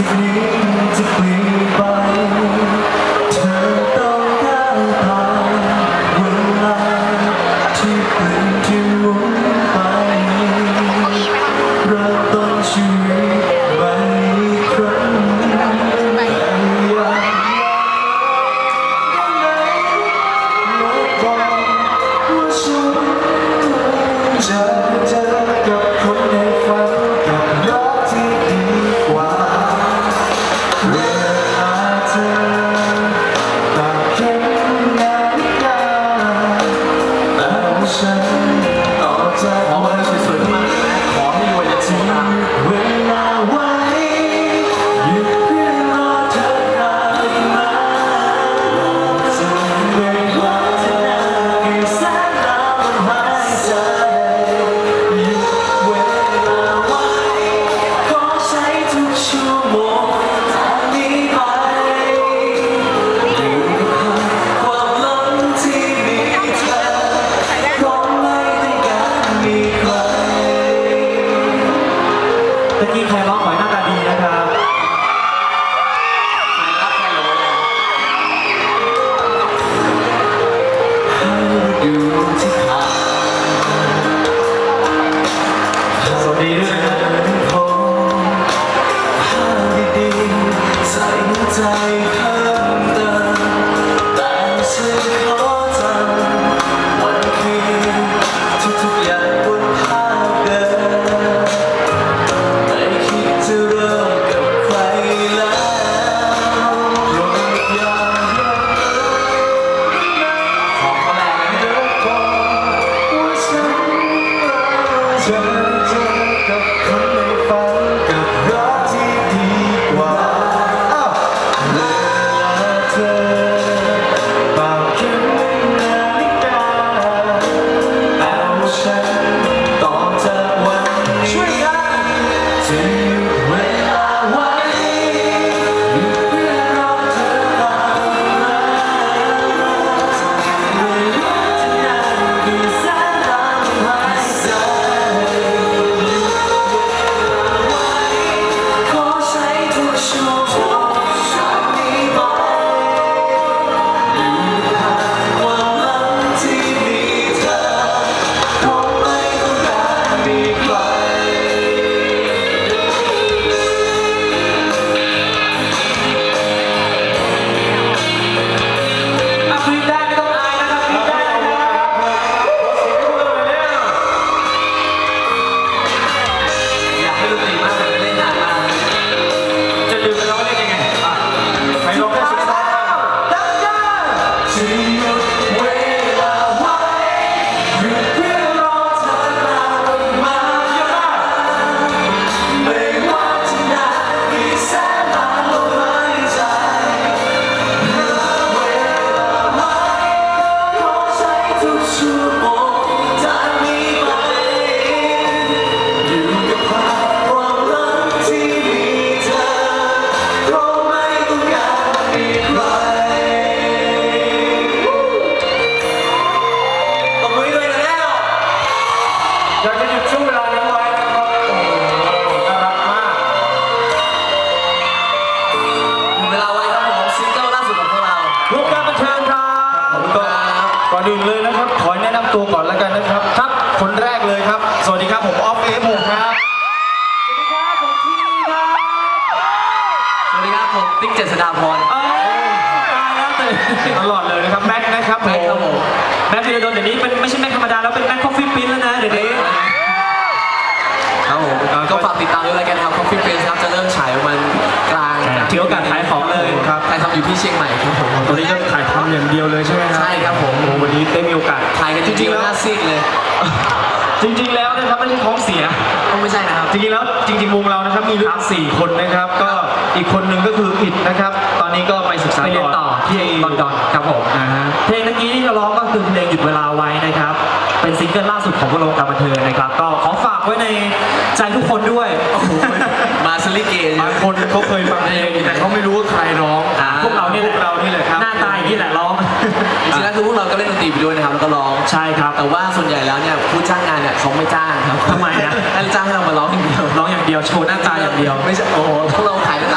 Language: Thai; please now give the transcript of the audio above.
You. ครับผมออฟเอฟผมครับ สวัสดีครับผมทีครับ สวัสดีครับผมติ๊กเจษฎาพรเอ้ยตายแล้วตื่นตลอดเลยนะครับแม็กนะครับผมแม็กครับผมแม็กธีรดลเดี๋ยวนี้เป็นไม่ใช่แม็กธรรมดาแล้วเป็นแม็กคอฟฟี่ปิ้นแล้วนะเดี๋ยวนี้ครับผมก็ฝากติดตามด้วยแล้วกันนะครับ Coffee Prince ครับจะเริ่มฉายประมาณกลางถือโอกาสขายของเลยครับถ่ายทำอยู่ที่เชียงใหม่ครับผมตอนนี้ก็ถ่ายทำอย่างเดียวเลยใช่ไหมครับใช่ครับผมโอ้วันนี้ได้มีโอกาสถ่ายกันจริงๆแล้วหน้าซีดเลย จริงๆแล้วนะครับไม่ใช่ท้องเสียต้องไม่ใช่นะครับ จริงๆแล้วจริงๆวงเรานะครับมีลูกสี่คนนะครับ ก็อีกคนหนึ่งก็คืออิดนะครับ ตอนนี้ก็ไปศึกษาไปเรียนต่อที่ลอนดอนครับผมนะฮะเพลงเมื่อกี้ที่จะร้องก็คือเพลงหยุดเวลาไว้นะครับ เป็นซิงเกิลล่าสุดของวงการบันเทิงนะครับ ก็ขอฝากไว้ในใจทุกคนด้วย มาสลิเกใช่ไหมบางคนเขาเคยฟังเพลงแต่เขาไม่รู้ว่าใครร้อง อ่า พวกเราเนี่ยแหละพวกเรานี่แหละครับ จริงๆแล้วคือพวกเราก็เล่นดนตรีไปด้วยนะครับแล้วก็ร้องใช่ครับแต่ว่าส่วนใหญ่แล้วเนี่ยผู้จ้างงานเนี่ยเขาไม่จ้างครับทำไมอะให้จ้างให้เรามาร้องอย่างเดียวร้องอย่างเดียวโชว์หน้าตาอย่างเดียว ไม่ใช่โอ้โหพวกเราขายหน้า